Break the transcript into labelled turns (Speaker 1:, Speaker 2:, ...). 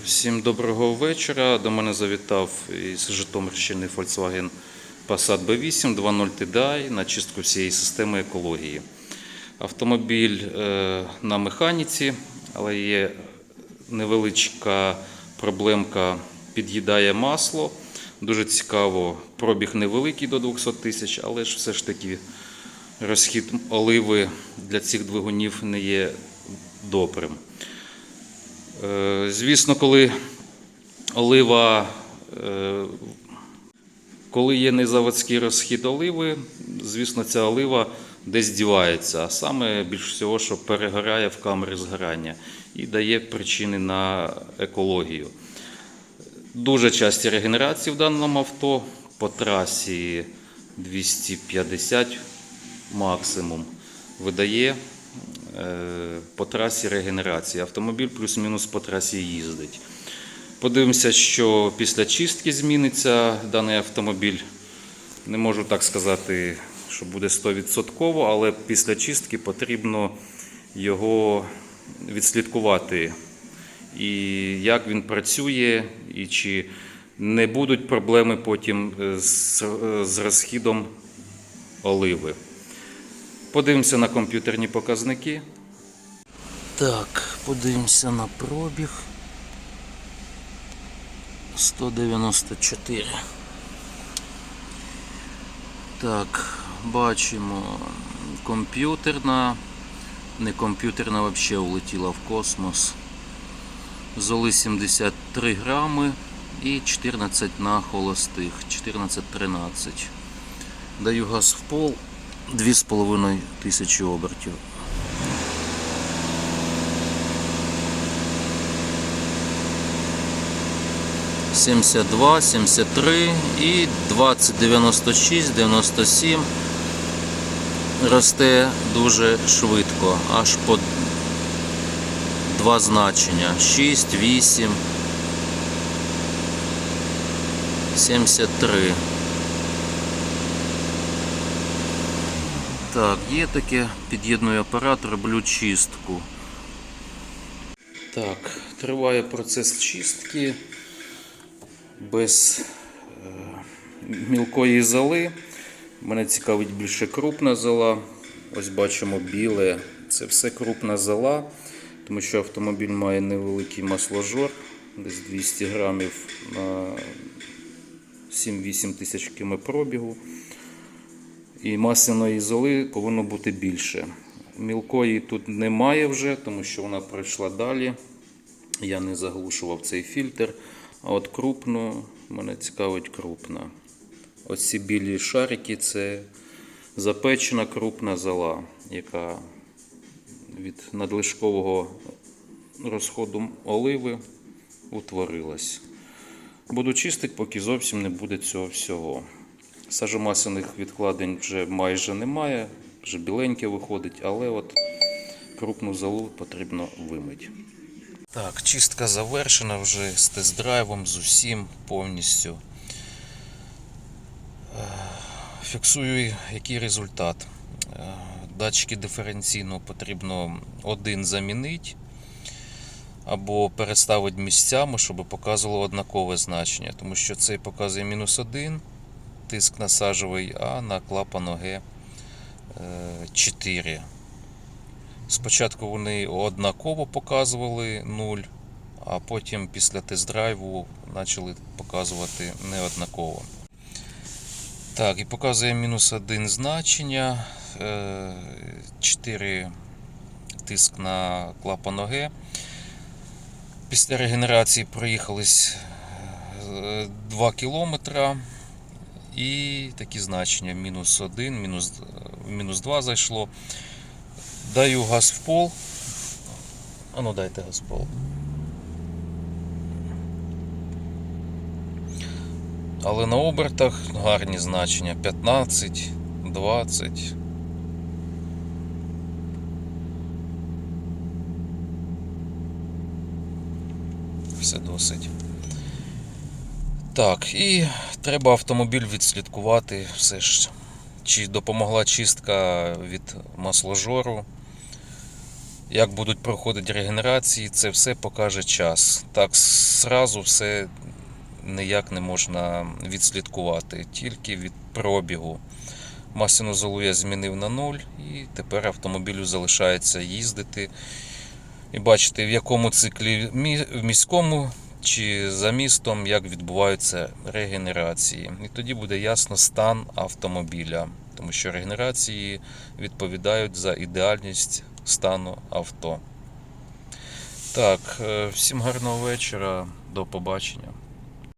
Speaker 1: Всім доброго вечора. До мене завітав із Житомирщини Volkswagen Passat B8 2.0 TDI на чистку всієї системи екології. Автомобіль е, на механіці, але є невеличка проблемка, під'їдає масло. Дуже цікаво, пробіг невеликий до 200 тисяч, але ж все ж таки розхід оливи для цих двигунів не є добрим. Е, Звісно, коли олива, е, коли є незаводський розхід оливи, звісно, ця олива десь дівається, а саме більш всього, що перегоряє в камері згорання і дає причини на екологію. Дуже часті регенерації в даному авто по трасі 250 максимум видає по трасі регенерації. Автомобіль плюс-мінус по трасі їздить. Подивимося, що після чистки зміниться даний автомобіль. Не можу так сказати, що буде 100%, але після чистки потрібно його відслідкувати. І як він працює, і чи не будуть проблеми потім е, е, з розхідом оливи. Подивимося на комп'ютерні показники. Так, подивимося на пробіг. 194. Так, бачимо комп'ютерна. Не комп'ютерна взагалі улетіла в космос. Золи 73 грами і 14 на холостих. 14-13. Даю газ в пол 2,5 тисячі обертів. Сімдесят два, сімдесят три і 20, 96, 97 росте дуже швидко, аж по два значення. 6, 8, 73. Так, є таке, під'єдную апарат, роблю чистку. Так, триває процес чистки без е, мілкої золи. Мене цікавить більше крупна зола. Ось бачимо біле. Це все крупна зола, тому що автомобіль має невеликий масложор, десь 200 грамів на 7-8 тисяч км пробігу. І масляної золи повинно бути більше. Мілкої тут немає вже, тому що вона пройшла далі. Я не заглушував цей фільтр. А от крупну, мене цікавить крупна. Ось ці білі шарики це запечена крупна зола, яка від надлишкового розходу оливи утворилась. Буду чистити, поки зовсім не буде цього всього. Сажомасляних відкладень вже майже немає, вже біленьке виходить, але от крупну залу потрібно вимити. Так, чистка завершена вже з тест-драйвом, з усім повністю. Е, Фіксую, який результат. Е, Датчики диференційно потрібно один замінити або переставити місцями, щоб показувало однакове значення, тому що цей показує мінус один тиск насаджовий, а на клапан ОГ 4. Спочатку вони однаково показували 0, а потім після тест-драйву почали показувати неоднаково. Так, і показує мінус 1 значення, 4 тиск на клапан ОГ. Після регенерації проїхались 2 кілометра. І такі значення: мінус 1, мінус, мінус 2 зайшло. Даю газ в пол. А ну дайте газ в пол. Але на обертах гарні значення 15, 20. Все досить. Так, і треба автомобіль відслідкувати все ж. Чи допомогла чистка від масложору, Як будуть проходити регенерації, це все покаже час. Так зразу все ніяк не можна відслідкувати, тільки від пробігу. Масляну золу я змінив на нуль, і тепер автомобілю залишається їздити і бачити, в якому циклі в міському чи за містом, як відбуваються регенерації. І тоді буде ясно стан автомобіля, тому що регенерації відповідають за ідеальність стану авто. Так, е, всім гарного вечора, до побачення.